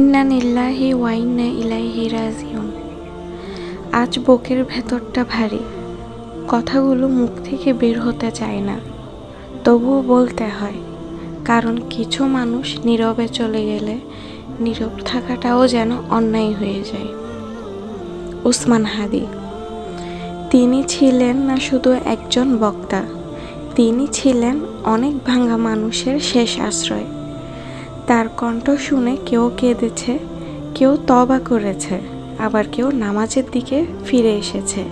ইন্না নিল্লাহি ওয়াইন্না ইলাইহি রাজিউন। আজ বুকের ভেতরটা ভারী, কথাগুলো মুখ থেকে বের হতে চায় না। তবুও বলতে হয়, কারণ কিছু মানুষ নীরবে চলে গেলে নীরব থাকাটাও যেন অন্যায় হয়ে যায়। উসমান হাদি, তিনি ছিলেন না শুধু একজন বক্তা, তিনি ছিলেন অনেক ভাঙা মানুষের শেষ আশ্রয়। কণ্ঠ শুনে কেউ কেঁদেছে, কেউ তবা করেছে, আবার কেউ নামাজের দিকে ফিরে এসেছে।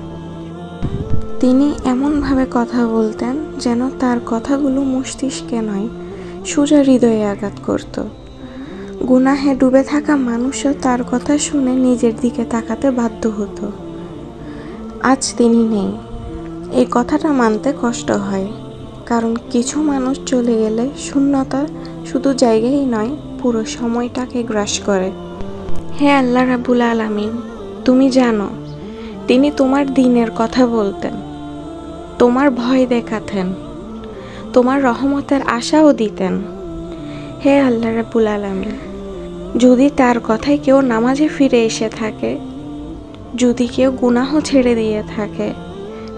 তিনি এমনভাবে কথা বলতেন যেন তার কথাগুলো মস্তিষ্কে নয়, সোজা হৃদয়ে আঘাত করত। গুনাহে ডুবে থাকা মানুষও তার কথা শুনে নিজের দিকে তাকাতে বাধ্য হতো। আজ তিনি নেই। এই কথাটা মানতে কষ্ট হয়, কারণ কিছু মানুষ চলে গেলে শূন্যতা শুধু জায়গায় নয়, পুরো সময়টাকে গ্রাস করে। হে আল্লাহ রাবুল আলামিন, তুমি জানো, তিনি তোমার দিনের কথা বলতেন, তোমার ভয় দেখাতেন, তোমার রহমতের আশাও দিতেন। হে আল্লাহ রাবুল আলামিন, যদি তার কথায় কেউ নামাজে ফিরে এসে থাকে, যদি কেউ গুনাহ ছেড়ে দিয়ে থাকে,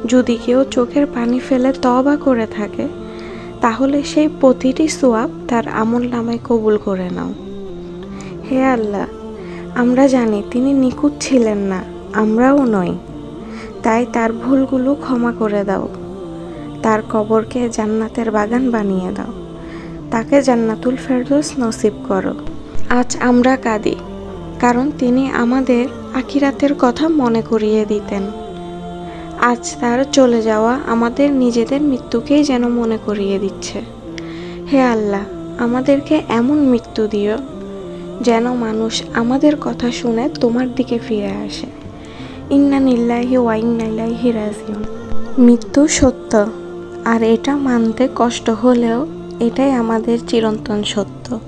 যদি কেউ চোখের পানি ফেলে তবা করে থাকে তাহলে সেই প্রতিটি সোয়াব তার আমল নামায় কবুল করে নাও। হে আল্লাহ, আমরা জানি তিনি নিখুঁত ছিলেন না, আমরাও নই। তাই তার ভুলগুলো ক্ষমা করে দাও। তার কবরকে জান্নাতের বাগান বানিয়ে দাও। তাকে জান্নাতুল ফেরদৌস নসিব করো। আজ আমরা কাঁদি, কারণ তিনি আমাদের আখিরাতের কথা মনে করিয়ে দিতেন। আজ তার চলে যাওয়া আমাদের নিজেদের মৃত্যুকেই যেন মনে করিয়ে দিচ্ছে। হে আল্লাহ, আমাদেরকে এমন মৃত্যু দিও যেন মানুষ আমাদের কথা শুনে তোমার দিকে ফিরে আসে। ইন্না নিল্লাহি ওয়াইন্নাইলাহি রাজিউন। মৃত্যু সত্য, আর এটা মানতে কষ্ট হলেও এটাই আমাদের চিরন্তন সত্য।